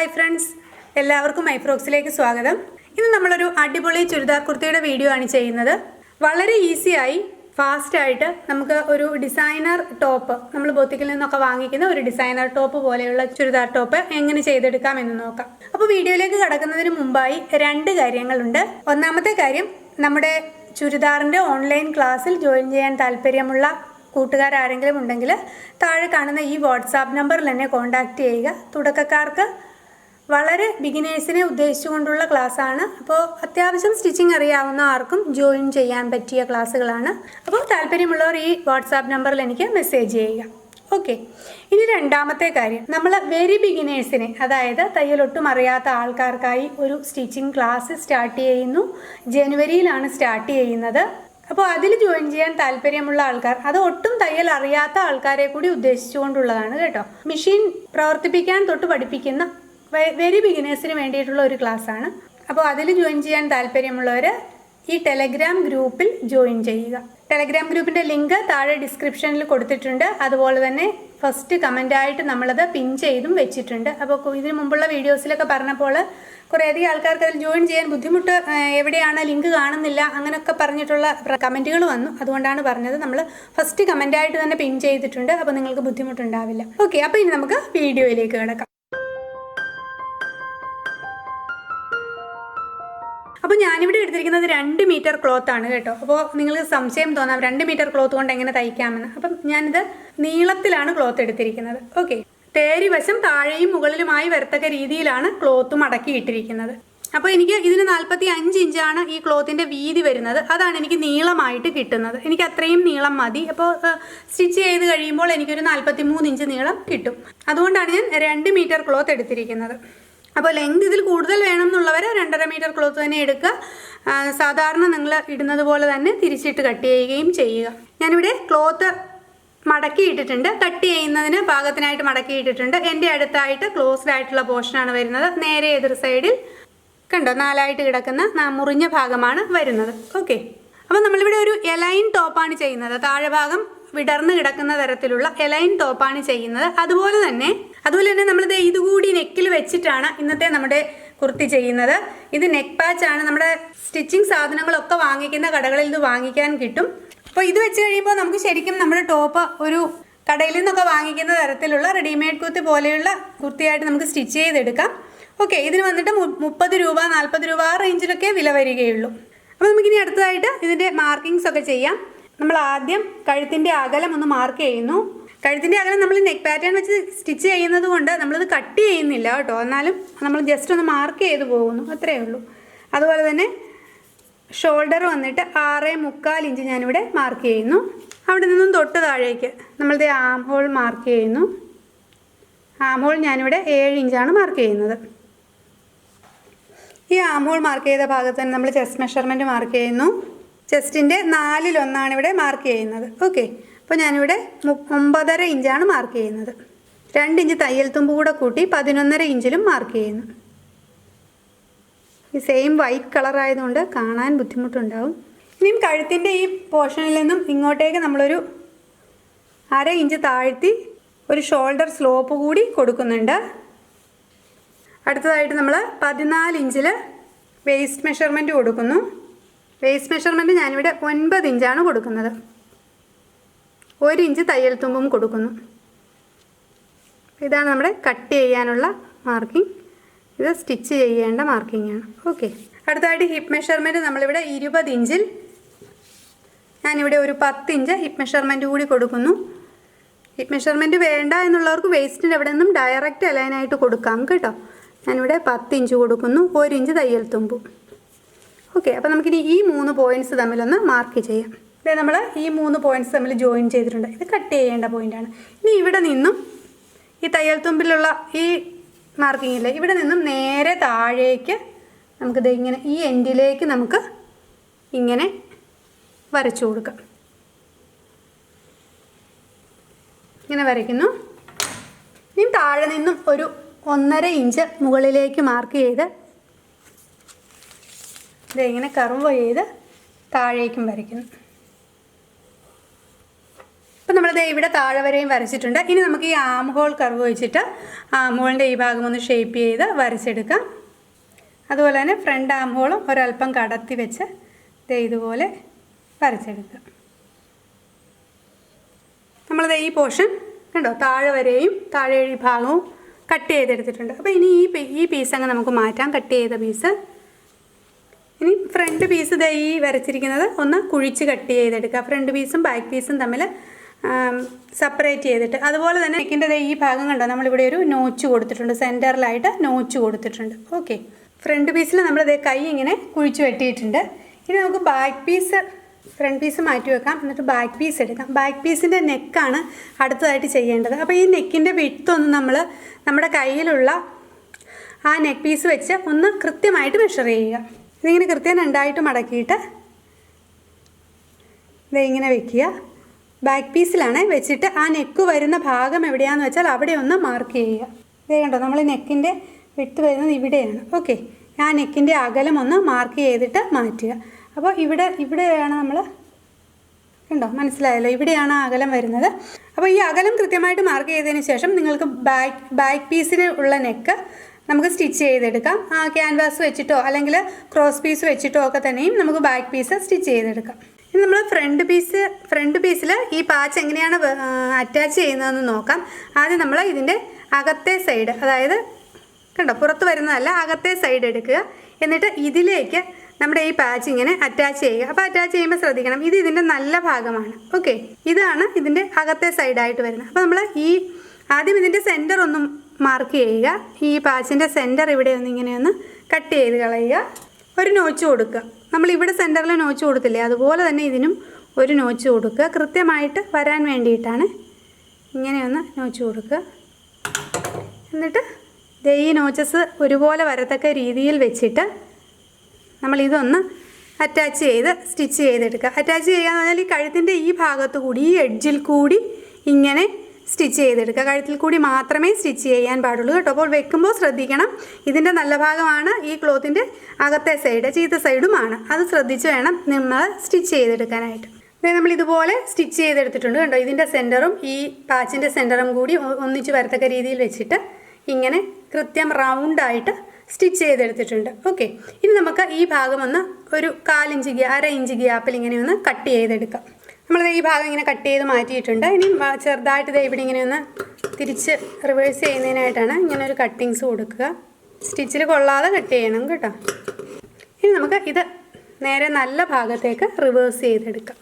Hi friends എല്ലാവർക്കും മൈഫ്രോക്സിലേക്ക് സ്വാഗതം. ഇന്ന് നമ്മളൊരു അടിപൊളി ചുരിദാർ കുർത്തിയുടെ വീഡിയോ ആണ് ചെയ്യുന്നത്. വളരെ ഈസിയായി ഫാസ്റ്റായിട്ട് നമുക്ക് ഒരു ഡിസൈനർ ടോപ്പ് നമ്മൾ ബൊത്തിക്കിൽ നിന്നൊക്കെ വാങ്ങിക്കുന്ന ഒരു ഡിസൈനർ ടോപ്പ് പോലെയുള്ള ചുരിദാർ ടോപ്പ് എങ്ങനെ ചെയ്തെടുക്കാം എന്ന് നോക്കാം. അപ്പോൾ വീഡിയോയിലേക്ക് കടക്കുന്നതിന് മുമ്പായി രണ്ട് കാര്യങ്ങളുണ്ട്. ഒന്നാമത്തെ കാര്യം നമ്മുടെ ചുരിദാറിന്റെ ഓൺലൈൻ ക്ലാസ്സിൽ ജോയിൻ ചെയ്യാൻ താല്പര്യമുള്ള കൂട്ടുകാരാരെങ്കിലും ഉണ്ടെങ്കിൽ താഴെ കാണുന്ന ഈ വാട്സാപ്പ് നമ്പറിൽ എന്നെ കോൺടാക്റ്റ് ചെയ്യുക. തുടക്കക്കാർക്ക് വളരെ ബിഗിനേഴ്സിനെ ഉദ്ദേശിച്ചുകൊണ്ടുള്ള ക്ലാസ്സാണ്. അപ്പോൾ അത്യാവശ്യം സ്റ്റിച്ചിങ് അറിയാവുന്ന ആർക്കും ജോയിൻ ചെയ്യാൻ പറ്റിയ ക്ലാസ്സുകളാണ്. അപ്പോൾ താല്പര്യമുള്ളവർ ഈ വാട്സാപ്പ് നമ്പറിൽ എനിക്ക് മെസ്സേജ് ചെയ്യുക. ഓക്കെ ഇനി രണ്ടാമത്തെ കാര്യം. നമ്മൾ വെരി ബിഗിനേഴ്സിനെ അതായത് തയ്യലൊട്ടും അറിയാത്ത ആൾക്കാർക്കായി ഒരു സ്റ്റിച്ചിങ് ക്ലാസ് സ്റ്റാർട്ട് ചെയ്യുന്നു. ജനുവരിയിലാണ് സ്റ്റാർട്ട് ചെയ്യുന്നത്. അപ്പോൾ അതിൽ ജോയിൻ ചെയ്യാൻ താല്പര്യമുള്ള ആൾക്കാർ അത് ഒട്ടും തയ്യൽ അറിയാത്ത ആൾക്കാരെ കൂടി ഉദ്ദേശിച്ചുകൊണ്ടുള്ളതാണ് കേട്ടോ. മെഷീൻ പ്രവർത്തിപ്പിക്കാൻ തൊട്ട് പഠിപ്പിക്കുന്ന വെരി ബിഗിനേഴ്സിന് വേണ്ടിയിട്ടുള്ള ഒരു ക്ലാസ്സാണ്. അപ്പോൾ അതിൽ ജോയിൻ ചെയ്യാൻ താല്പര്യമുള്ളവർ ഈ ടെലഗ്രാം ഗ്രൂപ്പിൽ ജോയിൻ ചെയ്യുക. ടെലഗ്രാം ഗ്രൂപ്പിന്റെ ലിങ്ക് താഴെ ഡിസ്ക്രിപ്ഷനിൽ കൊടുത്തിട്ടുണ്ട്. അതുപോലെ തന്നെ ഫസ്റ്റ് കമന്റായിട്ട് നമ്മളത് പിൻ ചെയ്തും വെച്ചിട്ടുണ്ട്. അപ്പോൾ ഇതിനു മുമ്പുള്ള വീഡിയോസിലൊക്കെ പറഞ്ഞപ്പോൾ കുറേയധികം ആൾക്കാർക്ക് അതിൽ ജോയിൻ ചെയ്യാൻ ബുദ്ധിമുട്ട് എവിടെയാണ് ലിങ്ക് കാണുന്നില്ല അങ്ങനെയൊക്കെ പറഞ്ഞിട്ടുള്ള കമന്റുകൾ വന്നു. അതുകൊണ്ടാണ് പറഞ്ഞത് നമ്മൾ ഫസ്റ്റ് കമന്റായിട്ട് തന്നെ പിൻ ചെയ്തിട്ടുണ്ട്. അപ്പോൾ നിങ്ങൾക്ക് ബുദ്ധിമുട്ടുണ്ടാവില്ല. ഓക്കെ അപ്പോൾ ഇനി നമുക്ക് വീഡിയോയിലേക്ക് കിടക്കാം. അപ്പോൾ ഞാനിവിടെ എടുത്തിരിക്കുന്നത് രണ്ട് മീറ്റർ ക്ലോത്ത് ആണ് കേട്ടോ. അപ്പോൾ നിങ്ങൾക്ക് സംശയം തോന്നാം രണ്ട് മീറ്റർ ക്ലോത്ത് കൊണ്ട് എങ്ങനെ തയ്ക്കാമെന്ന്. അപ്പം ഞാനിത് നീളത്തിലാണ് ക്ലോത്ത് എടുത്തിരിക്കുന്നത്. ഓക്കെ. തേരി വശം താഴെയും മുകളിലുമായി വരത്തക്ക രീതിയിലാണ് ക്ലോത്ത് മടക്കിയിട്ടിരിക്കുന്നത് അപ്പോൾ എനിക്ക് ഇതിന് നാൽപ്പത്തി അഞ്ച് ഇഞ്ചാണ് ഈ ക്ലോത്തിന്റെ വീതി വരുന്നത്. അതാണ് എനിക്ക് നീളമായിട്ട് കിട്ടുന്നത്. എനിക്ക് അത്രയും നീളം മതി. അപ്പോൾ സ്റ്റിച്ച് ചെയ്ത് കഴിയുമ്പോൾ എനിക്കൊരു നാൽപ്പത്തി മൂന്ന് ഇഞ്ച് നീളം കിട്ടും. അതുകൊണ്ടാണ് ഞാൻ രണ്ട് മീറ്റർ ക്ലോത്ത് എടുത്തിരിക്കുന്നത്. അപ്പോൾ ലെങ്ത് ഇതിൽ കൂടുതൽ വേണം രണ്ടര മീറ്റർ ക്ലോത്ത് തന്നെ എടുക്കുക. സാധാരണ നിങ്ങൾ ഇടുന്നത് പോലെ തന്നെ തിരിച്ചിട്ട് കട്ട് ചെയ്യുകയും ചെയ്യുക. ഞാനിവിടെ ക്ലോത്ത് മടക്കി ഇട്ടിട്ടുണ്ട്. കട്ട് ചെയ്യുന്നതിന് പാകത്തിനായിട്ട് മടക്കി ഇട്ടിട്ടുണ്ട്. എന്റെ അടുത്തായിട്ട് ക്ലോസ്ഡ് ആയിട്ടുള്ള പോർഷനാണ് വരുന്നത്. നേരെ എതിർ സൈഡിൽ കണ്ടോ? നാലായിട്ട് കിടക്കുന്ന മുറിഞ്ഞ ഭാഗമാണ് വരുന്നത്. ഓക്കെ അപ്പോൾ നമ്മളിവിടെ ഒരു എലൈൻ ടോപ്പാണ് ചെയ്യുന്നത്. താഴെ ഭാഗം വിടർന്ന് കിടക്കുന്ന തരത്തിലുള്ള എലൈൻ ടോപ്പാണ് ചെയ്യുന്നത്. അതുപോലെ തന്നെ അതുപോലെ തന്നെ നമ്മളിത് ഇതുകൂടി നെക്കിൽ വെച്ചിട്ടാണ് ഇന്നത്തെ നമ്മുടെ കുർത്തി ചെയ്യുന്നത്. ഇത് നെക്ക് പാച്ച് ആണ്. നമ്മുടെ സ്റ്റിച്ചിങ് സാധനങ്ങളൊക്കെ വാങ്ങിക്കുന്ന കടകളിൽ ഇത് വാങ്ങിക്കാൻ കിട്ടും. അപ്പോൾ ഇത് വെച്ച് കഴിയുമ്പോൾ നമുക്ക് ശരിക്കും നമ്മുടെ ടോപ്പ് ഒരു കടയിൽ നിന്നൊക്കെ വാങ്ങിക്കുന്ന തരത്തിലുള്ള റെഡിമെയ്ഡ് കുർത്തി പോലെയുള്ള കുർത്തിയായിട്ട് നമുക്ക് സ്റ്റിച്ച് ചെയ്തെടുക്കാം. ഓക്കെ ഇതിന് വന്നിട്ട് മുപ്പത് രൂപ നാൽപ്പത് രൂപ ആ റേഞ്ചിലൊക്കെ വില വരികയുള്ളൂ. അപ്പോൾ നമുക്കിനി അടുത്തതായിട്ട് ഇതിന്റെ മാർക്കിങ്സ് ഒക്കെ ചെയ്യാം. നമ്മൾ ആദ്യം കഴുത്തിന്റെ അകലം ഒന്ന് മാർക്ക് ചെയ്യുന്നു. കഴുത്തിന്റെ അകലം നമ്മൾ നെക്ക് പാറ്റേൺ വെച്ച് സ്റ്റിച്ച് ചെയ്യുന്നത് കൊണ്ട് നമ്മളത് കട്ട് ചെയ്യുന്നില്ല കേട്ടോ. എന്നാലും നമ്മൾ ജസ്റ്റ് ഒന്ന് മാർക്ക് ചെയ്ത് പോകുന്നു. അത്രയേ ഉള്ളൂ. അതുപോലെ തന്നെ ഷോൾഡർ വന്നിട്ട് ആറ് മുക്കാൽ ഇഞ്ച് ഞാനിവിടെ മാർക്ക് ചെയ്യുന്നു. അവിടെ നിന്നും തൊട്ട് താഴേക്ക് നമ്മളിത് ആം ഹോൾ മാർക്ക് ചെയ്യുന്നു. ആം ഹോൾ ഞാനിവിടെ ഏഴ് ഇഞ്ചാണ് മാർക്ക് ചെയ്യുന്നത്. ഈ ആം ഹോൾ മാർക്ക് ചെയ്ത ഭാഗത്ത് തന്നെ നമ്മൾ ചെസ്റ്റ് മെഷർമെന്റ് മാർക്ക് ചെയ്യുന്നു. ചെസ്റ്റിന്റെ നാലിലൊന്നാണ് ഇവിടെ മാർക്ക് ചെയ്യുന്നത്. ഓക്കെ അപ്പോൾ ഞാനിവിടെ ഒമ്പതര ഇഞ്ചാണ് മാർക്ക് ചെയ്യുന്നത്. രണ്ട് ഇഞ്ച് തയ്യൽ തുമ്പ് കൂടെ കൂട്ടി പതിനൊന്നര ഇഞ്ചിലും മാർക്ക് ചെയ്യുന്നു. ഈ സെയിം വൈറ്റ് കളർ ആയതുകൊണ്ട് കാണാൻ ബുദ്ധിമുട്ടുണ്ടാവും. ഇനിയും കഴുത്തിന്റെ ഈ പോർഷനിൽ നിന്നും ഇങ്ങോട്ടേക്ക് നമ്മളൊരു അര ഇഞ്ച് താഴ്ത്തി ഒരു ഷോൾഡർ സ്ലോപ്പ് കൂടി കൊടുക്കുന്നുണ്ട്. അടുത്തതായിട്ട് നമ്മൾ പതിനാല് ഇഞ്ചിൽ വേസ്റ്റ് മെഷർമെന്റ് കൊടുക്കുന്നു. വേസ്റ്റ് മെഷർമെന്റ് ഞാനിവിടെ ഒൻപത് ഇഞ്ചാണ് കൊടുക്കുന്നത്. ഒരു ഇഞ്ച് തയ്യൽ തുമ്പും കൊടുക്കുന്നു. ഇതാണ് നമ്മുടെ കട്ട് ചെയ്യാനുള്ള മാർക്കിംഗ് ഇത് സ്റ്റിച്ച് ചെയ്യേണ്ട മാർക്കിംഗാണ് ഓക്കെ അടുത്തതായിട്ട് ഹിപ്പ് മെഷർമെന്റ് നമ്മളിവിടെ ഇരുപത് ഇഞ്ചിൽ ഞാനിവിടെ ഒരു പത്ത് ഇഞ്ച് ഹിപ്പ് മെഷർമെന്റ് കൂടി കൊടുക്കുന്നു. ഹിപ്പ് മെഷർമെന്റ് വേണ്ട എന്നുള്ളവർക്ക് വേസ്റ്റിന്റെ എവിടെ നിന്നും ഡയറക്റ്റ് അലൈനായിട്ട് കൊടുക്കാം കേട്ടോ. ഞാനിവിടെ പത്ത് ഇഞ്ച് കൊടുക്കുന്നു ഒരു ഇഞ്ച് തയ്യൽ തുമ്പും. ഓക്കെ അപ്പോൾ നമുക്കിനി ഈ മൂന്ന് പോയിന്റ്സ് തമ്മിലൊന്ന് മാർക്ക് ചെയ്യാം. ഇവിടെ നമ്മൾ ഈ മൂന്ന് പോയിന്റ്സ് തമ്മിൽ ജോയിൻ ചെയ്തിട്ടുണ്ട്. ഇത് കട്ട് ചെയ്യേണ്ട പോയിന്റാണ് ഇനി ഇവിടെ നിന്നും ഈ തയ്യൽ തുമ്പിലുള്ള ഈ മാർക്കിംഗ് ഇല്ലേ ഇവിടെ നിന്നും നേരെ താഴേക്ക് നമുക്കിത് ഇങ്ങനെ ഈ എൻഡിലേക്ക് നമുക്ക് ഇങ്ങനെ വരച്ചു കൊടുക്കാം. ഇങ്ങനെ വരയ്ക്കുന്നു. ഇനി താഴെ നിന്നും ഒരു ഒന്നര ഇഞ്ച് മുകളിലേക്ക് മാർക്ക് ചെയ്ത് ഇത് ഇങ്ങനെ കർവ് ചെയ്ത് താഴേക്കും വരയ്ക്കുന്നു. അപ്പോൾ നമ്മളത് ഇവിടെ താഴെ വരെയും വരച്ചിട്ടുണ്ട്. ഇനി നമുക്ക് ഈ ആം ഹോൾ കർവ് വെച്ചിട്ട് ആം ഹോളിന്റെ ഈ ഭാഗം ഒന്ന് ഷേപ്പ് ചെയ്ത് വരച്ചെടുക്കാം. അതുപോലെ തന്നെ ഫ്രണ്ട് ആം ഹോളും ഒരല്പം കടത്തി വെച്ച് ഇതുപോലെ വരച്ചെടുക്കുക നമ്മളത് ഈ പോർഷൻ കണ്ടോ? താഴെ വരെയും താഴെ ഈ ഭാഗവും കട്ട് ചെയ്തെടുത്തിട്ടുണ്ട്. അപ്പോൾ ഇനി ഈ ഈ പീസ് അങ്ങ് നമുക്ക് മാറ്റാം. കട്ട് ചെയ്ത പീസ് ഇനി ഫ്രണ്ട് പീസ് ദേ ഈ വരച്ചിരിക്കുന്നത് ഒന്ന് കുഴിച്ച് കട്ട് ചെയ്തെടുക്കുക ഫ്രണ്ട് പീസും ബാക്ക് പീസും തമ്മിൽ സെപ്പറേറ്റ് ചെയ്തിട്ട്. അതുപോലെ തന്നെ നെക്കിന്റെ ഈ ഭാഗം കണ്ടോ? നമ്മളിവിടെ ഒരു നോച്ച് കൊടുത്തിട്ടുണ്ട്. സെന്ററിലായിട്ട് നോച്ച് കൊടുത്തിട്ടുണ്ട്. ഓക്കെ ഫ്രണ്ട് പീസിൽ നമ്മൾ ദേ കൈ ഇങ്ങനെ കുഴിച്ചു വെട്ടിയിട്ടുണ്ട്. ഇനി നമുക്ക് ബാക്ക് പീസ് ഫ്രണ്ട് പീസ് മാറ്റി വെക്കാം. എന്നിട്ട് ബാക്ക് പീസ് എടുക്കാം. ബാക്ക് പീസിന്റെ നെക്കാണ് അടുത്തതായിട്ട് ചെയ്യേണ്ടത്. അപ്പോൾ ഈ നെക്കിന്റെ വിട്ടൊന്ന് നമ്മൾ നമ്മുടെ കയ്യിലുള്ള ആ നെക്ക് പീസ് വെച്ച് ഒന്ന് കൃത്യമായിട്ട് മെഷർ ചെയ്യുക. ഇതിങ്ങനെ കൃത്യം രണ്ടായിട്ട് മടക്കിയിട്ട് ഇതിങ്ങനെ വെക്കുക. ബാക്ക് പീസിലാണ് വെച്ചിട്ട് ആ നെക്ക് വരുന്ന ഭാഗം എവിടെയാണെന്ന് വെച്ചാൽ അവിടെ ഒന്ന് മാർക്ക് ചെയ്യുക. ഇതേ കണ്ടോ നമ്മൾ നെക്കിന്റെ വിട്ട് വരുന്നത് ഇവിടെയാണ്. ഓക്കെ ആ നെക്കിന്റെ അകലം ഒന്ന് മാർക്ക് ചെയ്തിട്ട് മാറ്റുക. അപ്പോൾ ഇവിടെ ഇവിടെയാണ് നമ്മൾ കണ്ടോ മനസ്സിലായല്ലോ ഇവിടെയാണ് ആ അകലം വരുന്നത്. അപ്പോൾ ഈ അകലം കൃത്യമായിട്ട് മാർക്ക് ചെയ്തതിന് ശേഷം നിങ്ങൾക്ക് ബാക്ക് ബാക്ക് പീസിന് ഉള്ള നെക്ക് നമുക്ക് സ്റ്റിച്ച് ചെയ്തെടുക്കാം. ആ ക്യാൻവാസ് വെച്ചിട്ടോ അല്ലെങ്കിൽ ക്രോസ് പീസ് വെച്ചിട്ടോ ഒക്കെ തന്നെയും നമുക്ക് ബാക്ക് പീസ് സ്റ്റിച്ച് ചെയ്തെടുക്കാം. ഇനി നമ്മൾ ഫ്രണ്ട് പീസ് ഫ്രണ്ട് പീസിൽ ഈ പാച്ച് എങ്ങനെയാണ് അറ്റാച്ച് ചെയ്യുന്നതെന്ന് നോക്കാം. ആദ്യം നമ്മൾ ഇതിന്റെ അകത്തെ സൈഡ് അതായത് കണ്ടോ പുറത്ത് വരുന്നതല്ല അകത്തെ സൈഡ് എടുക്കുക. എന്നിട്ട് ഇതിലേക്ക് നമ്മുടെ ഈ പാച്ച് ഇങ്ങനെ അറ്റാച്ച് ചെയ്യുക. അപ്പോൾ അറ്റാച്ച് ചെയ്യുമ്പോൾ ശ്രദ്ധിക്കണം ഇത് ഇതിന്റെ നല്ല ഭാഗമാണ്. ഓക്കെ ഇതാണ് ഇതിന്റെ അകത്തെ സൈഡായിട്ട് വരുന്നത്. അപ്പോൾ നമ്മൾ ഈ ആദ്യം ഇതിന്റെ സെന്റർ ഒന്നും മാർക്ക് ചെയ്യുക. ഈ പാച്ചിന്റെ സെന്റർ ഇവിടെ ഒന്ന് ഇങ്ങനെ ഒന്ന് കട്ട് ചെയ്ത് കളയുക. ഒരു നോച്ച് കൊടുക്കുക. നമ്മൾ ഇവിടെ സെന്ററിൽ നോച്ച് കൊടുത്തില്ലേ? അതുപോലെ തന്നെ ഇതിനും ഒരു നോച്ച് കൊടുക്കുക. കൃത്യമായിട്ട് വരാൻ വേണ്ടിയിട്ടാണ് ഇങ്ങനെയൊന്ന് നോച്ച് കൊടുക്കുക. എന്നിട്ട് ഈ നോച്ചസ് ഒരുപോലെ വരത്തക്ക രീതിയിൽ വെച്ചിട്ട് നമ്മൾ ഇതൊന്ന് അറ്റാച്ച് ചെയ്ത് സ്റ്റിച്ച് ചെയ്തെടുക്കുക. അറ്റാച്ച് ചെയ്യുക എന്ന് പറഞ്ഞാൽ ഈ കഴുത്തിന്റെ ഈ ഭാഗത്ത് കൂടി ഈ എഡ്ജിൽ കൂടി ഇങ്ങനെ സ്റ്റിച്ച് ചെയ്തെടുക്കുക. കഴുത്തിൽ കൂടി മാത്രമേ സ്റ്റിച്ച് ചെയ്യാൻ പാടുള്ളൂ കേട്ടോ. അപ്പോൾ വെക്കുമ്പോൾ ശ്രദ്ധിക്കണം. ഇതിന്റെ നല്ല ഭാഗമാണ് ഈ ക്ലോത്തിന്റെ അകത്തെ സൈഡ് ചീത്ത സൈഡുമാണ് അത് ശ്രദ്ധിച്ച് വേണം നമ്മൾ സ്റ്റിച്ച് ചെയ്തെടുക്കാനായിട്ട്. നമ്മൾ ഇതുപോലെ സ്റ്റിച്ച് ചെയ്തെടുത്തിട്ടുണ്ട് കണ്ടോ ഇതിന്റെ സെന്ററും ഈ പാച്ചിന്റെ സെന്ററും കൂടി ഒന്നിച്ച് വരത്തക്ക രീതിയിൽ വെച്ചിട്ട് ഇങ്ങനെ കൃത്യം റൗണ്ടായിട്ട് സ്റ്റിച്ച് ചെയ്തെടുത്തിട്ടുണ്ട്. ഓക്കെ. ഇനി നമുക്ക് ഈ ഭാഗം ഒന്ന് ഒരു കാലിഞ്ച് അര ഇഞ്ച് ഗ്യാപ്പിൽ ഇങ്ങനെ ഒന്ന് കട്ട് ചെയ്തെടുക്കാം. നമ്മൾ ഈ ഭാഗം ഇങ്ങനെ കട്ട് ചെയ്ത് മാറ്റിയിട്ടുണ്ട്. ഇനി ചെറുതായിട്ട് ദേ ഇവിടെ ഇങ്ങനെ ഒന്ന് തിരിച്ച് റിവേഴ്സ് ചെയ്യുന്നതിനായിട്ടാണ് ഇങ്ങനെ ഒരു കട്ടിങ്സ് കൊടുക്കുക. സ്റ്റിച്ചിൽ കൊള്ളാതെ കട്ട് ചെയ്യണം കേട്ടോ. ഇനി നമുക്ക് ഇത് നേരെ നല്ല ഭാഗത്തേക്ക് റിവേഴ്സ് ചെയ്തെടുക്കാം.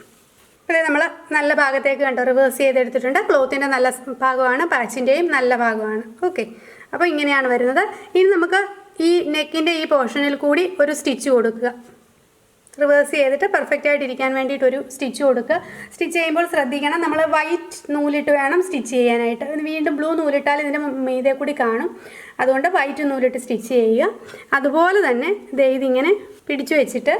ഇവിടെ നമ്മൾ നല്ല ഭാഗത്തേക്ക് കണ്ടോ റിവേഴ്സ് ചെയ്തെടുത്തിട്ടുണ്ട്. ക്ലോത്തിന്റെ നല്ല ഭാഗമാണ് പാച്ചിന്റെയും നല്ല ഭാഗമാണ്. ഓക്കെ അപ്പോൾ ഇങ്ങനെയാണ് വരുന്നത്. ഇനി നമുക്ക് ഈ നെക്കിന്റെ ഈ പോർഷനിൽ കൂടി ഒരു സ്റ്റിച്ച് കൊടുക്കുക. റിവേഴ്സ് ചെയ്തിട്ട് പെർഫെക്റ്റ് ആയിട്ട് ഇരിക്കാൻ വേണ്ടിയിട്ട് ഒരു സ്റ്റിച്ച് കൊടുക്കുക സ്റ്റിച്ച് ചെയ്യുമ്പോൾ ശ്രദ്ധിക്കണം നമ്മൾ വൈറ്റ് നൂലിട്ട് വേണം സ്റ്റിച്ച് ചെയ്യാനായിട്ട്. വീണ്ടും ബ്ലൂ നൂലിട്ടാൽ ഇതിന്റെ മീതെ കൂടി കാണും. അതുകൊണ്ട് വൈറ്റ് നൂലിട്ട് സ്റ്റിച്ച് ചെയ്യുക. അതുപോലെ തന്നെ ഇതിങ്ങനെ പിടിച്ചു വെച്ചിട്ട്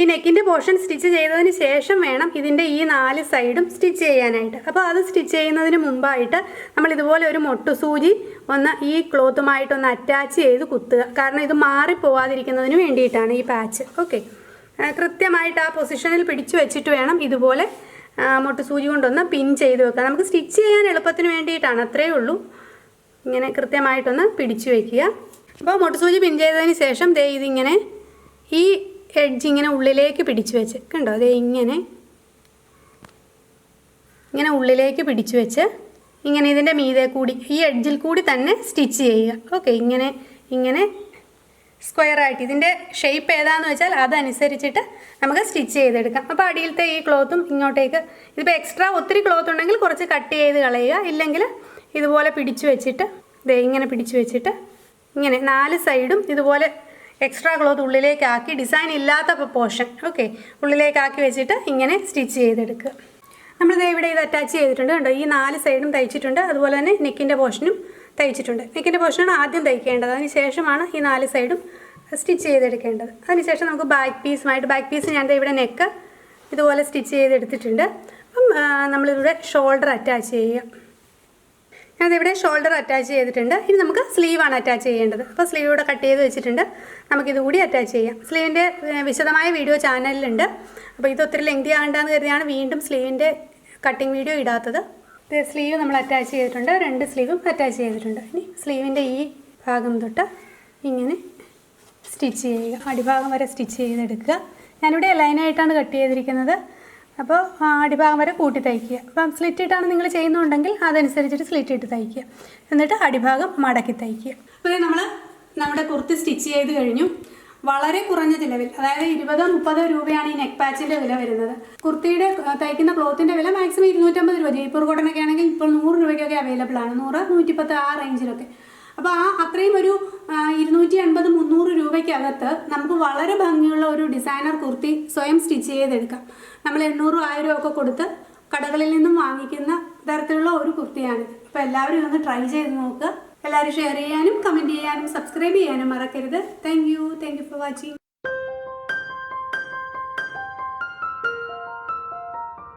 ഈ നെക്കിന്റെ പോർഷൻ സ്റ്റിച്ച് ചെയ്തതിന് ശേഷം വേണം ഇതിന്റെ ഈ നാല് സൈഡും സ്റ്റിച്ച് ചെയ്യാനായിട്ട്. അപ്പോൾ അത് സ്റ്റിച്ച് ചെയ്യുന്നതിന് മുമ്പായിട്ട് നമ്മൾ ഇതുപോലെ ഒരു മൊട്ടുസൂചി ഒന്ന് ഈ ക്ലോത്തുമായിട്ടൊന്ന് അറ്റാച്ച് ചെയ്ത് കുത്തുക. കാരണം ഇത് മാറിപ്പോവാതിരിക്കുന്നതിന് വേണ്ടിയിട്ടാണ് ഈ പാച്ച് ഓക്കെ കൃത്യമായിട്ട് ആ പൊസിഷനിൽ പിടിച്ചു വെച്ചിട്ട് വേണം ഇതുപോലെ മുട്ട് സൂചി കൊണ്ടൊന്ന് പിൻ ചെയ്ത് വെക്കുക നമുക്ക് സ്റ്റിച്ച് ചെയ്യാൻ എളുപ്പത്തിന് വേണ്ടിയിട്ടാണ് അത്രയേ ഉള്ളൂ. ഇങ്ങനെ കൃത്യമായിട്ടൊന്ന് പിടിച്ചു വെക്കുക. അപ്പോൾ മുട്ട് സൂചി പിൻ ചെയ്തതിന് ശേഷം ദേ ഇതിങ്ങനെ ഈ എഡ്ജ് ഇങ്ങനെ ഉള്ളിലേക്ക് പിടിച്ചു വെച്ച് കണ്ടോ? ദേ ഇങ്ങനെ ഇങ്ങനെ ഉള്ളിലേക്ക് പിടിച്ചു വെച്ച് ഇങ്ങനെ ഇതിന്റെ മീതെ കൂടി ഈ എഡ്ജിൽ കൂടി തന്നെ സ്റ്റിച്ച് ചെയ്യുക. ഓക്കെ ഇങ്ങനെ ഇങ്ങനെ സ്ക്വയർ ആയിട്ട്. ഇതിന്റെ ഷേപ്പ് ഏതാന്ന് വെച്ചാൽ അതനുസരിച്ചിട്ട് നമുക്ക് സ്റ്റിച്ച് ചെയ്തെടുക്കാം. അപ്പോൾ അടിയിലത്തെ ഈ ക്ലോത്തും ഇങ്ങോട്ടേക്ക്. ഇതിപ്പോൾ എക്സ്ട്രാ ഒത്തിരി ക്ലോത്ത് ഉണ്ടെങ്കിൽ കുറച്ച് കട്ട് ചെയ്ത് കളയുക. ഇല്ലെങ്കിൽ ഇതുപോലെ പിടിച്ചു വെച്ചിട്ട് ദേ ഇങ്ങനെ പിടിച്ചു വെച്ചിട്ട് ഇങ്ങനെ നാല് സൈഡും ഇതുപോലെ എക്സ്ട്രാ ക്ലോത്ത് ഉള്ളിലേക്കാക്കി. ഡിസൈൻ ഇല്ലാത്ത പോർഷൻ ഓക്കെ ഉള്ളിലേക്കാക്കി വെച്ചിട്ട് ഇങ്ങനെ സ്റ്റിച്ച് ചെയ്തെടുക്കുക. നമ്മളിത് ഇവിടെ ഇത് അറ്റാച്ച് ചെയ്തിട്ടുണ്ട്. കണ്ടോ? ഈ നാല് സൈഡും തയ്ച്ചിട്ടുണ്ട്. അതുപോലെ തന്നെ നെക്കിന്റെ പോർഷനും തയ്ച്ചിട്ടുണ്ട്. നെക്കിന്റെ പോർഷനാണ് ആദ്യം തയ്ക്കേണ്ടത്. അതിന് ശേഷമാണ് ഈ നാല് സൈഡും സ്റ്റിച്ച് ചെയ്തെടുക്കേണ്ടത്. അതിനുശേഷം നമുക്ക് ബാക്ക് പീസുമായിട്ട് ബാക്ക് പീസ് ഞാൻ ഇവിടെ നെക്ക് ഇതുപോലെ സ്റ്റിച്ച് ചെയ്തെടുത്തിട്ടുണ്ട്. അപ്പം നമ്മളിവിടെ ഷോൾഡർ അറ്റാച്ച് ചെയ്യുക ഞാനിവിടെ ഷോൾഡർ അറ്റാച്ച് ചെയ്തിട്ടുണ്ട്. ഇനി നമുക്ക് സ്ലീവാണ് അറ്റാച്ച് ചെയ്യേണ്ടത്. അപ്പോൾ സ്ലീവ് ഇവിടെ കട്ട് ചെയ്ത് വെച്ചിട്ടുണ്ട്. നമുക്കിത് കൂടി അറ്റാച്ച് ചെയ്യാം. സ്ലീവിന്റെ വിശദമായ വീഡിയോ ചാനലിലുണ്ട്. അപ്പോൾ ഇത് ഒത്തിരി ലെങ്തി ആകണ്ടെന്ന് കരുതിയാണ് വീണ്ടും സ്ലീവിന്റെ കട്ടിങ് വീഡിയോ ഇടാത്തത്. സ്ലീവ് നമ്മൾ അറ്റാച്ച് ചെയ്തിട്ടുണ്ട്. രണ്ട് സ്ലീവും അറ്റാച്ച് ചെയ്തിട്ടുണ്ട്. ഇനി സ്ലീവിന്റെ ഈ ഭാഗം തൊട്ട് ഇങ്ങനെ സ്റ്റിച്ച് ചെയ്യുക. അടിഭാഗം വരെ സ്റ്റിച്ച് ചെയ്തെടുക്കുക. ഞാനിവിടെ ലൈനായിട്ടാണ് കട്ട് ചെയ്തിരിക്കുന്നത്. അപ്പോൾ അടിഭാഗം വരെ കൂട്ടി തയ്ക്കുക. അപ്പം സ്ലിറ്റ് ഇട്ടാണ് നിങ്ങൾ ചെയ്യുന്നുണ്ടെങ്കിൽ അതനുസരിച്ചിട്ട് സ്ലിറ്റ് ഇട്ട് തയ്ക്കുക. എന്നിട്ട് അടിഭാഗം മടക്കി തയ്ക്കുക. അപ്പോൾ നമ്മൾ നമ്മുടെ കുർത്തി സ്റ്റിച്ച് ചെയ്ത് കഴിഞ്ഞു. വളരെ കുറഞ്ഞ ചിലവിൽ അതായത് ഇരുപതോ മുപ്പതോ രൂപയാണ് ഈ നെക്ക് പാച്ചിന്റെ വില വരുന്നത്. കുർത്തിയുടെ തയ്ക്കുന്ന ക്ലോത്തിന്റെ വില മാക്സിമം ഇരുന്നൂറ്റമ്പത് രൂപ. ജയ്പൂർ കോട്ടനൊക്കെ ആണെങ്കിൽ ഇപ്പോൾ നൂറ് രൂപയ്ക്കൊക്കെ അവൈലബിൾ ആണ്. നൂറ് നൂറ്റിപ്പത്ത് ആ റേഞ്ചിലൊക്കെ അപ്പോൾ ആ അത്രയും ഒരു ഇരുന്നൂറ്റി അൻപത് മുന്നൂറ് രൂപയ്ക്കകത്ത് നമുക്ക് വളരെ ഭംഗിയുള്ള ഒരു ഡിസൈനർ കുർത്തി സ്വയം സ്റ്റിച്ച് ചെയ്തെടുക്കാം. നമ്മൾ എണ്ണൂറും ആയിരം ഒക്കെ കൊടുത്ത് കടകളിൽ നിന്നും വാങ്ങിക്കുന്ന തരത്തിലുള്ള ഒരു കുർത്തിയാണ് അപ്പോൾ എല്ലാവരും ഇതൊന്ന് ട്രൈ ചെയ്ത് നോക്കുക എല്ലാവരും ഷെയർ ചെയ്യാനും കമന്റ് ചെയ്യാനും സബ്സ്ക്രൈബ് ചെയ്യാനും മറക്കരുത്. Thank you thank you for watching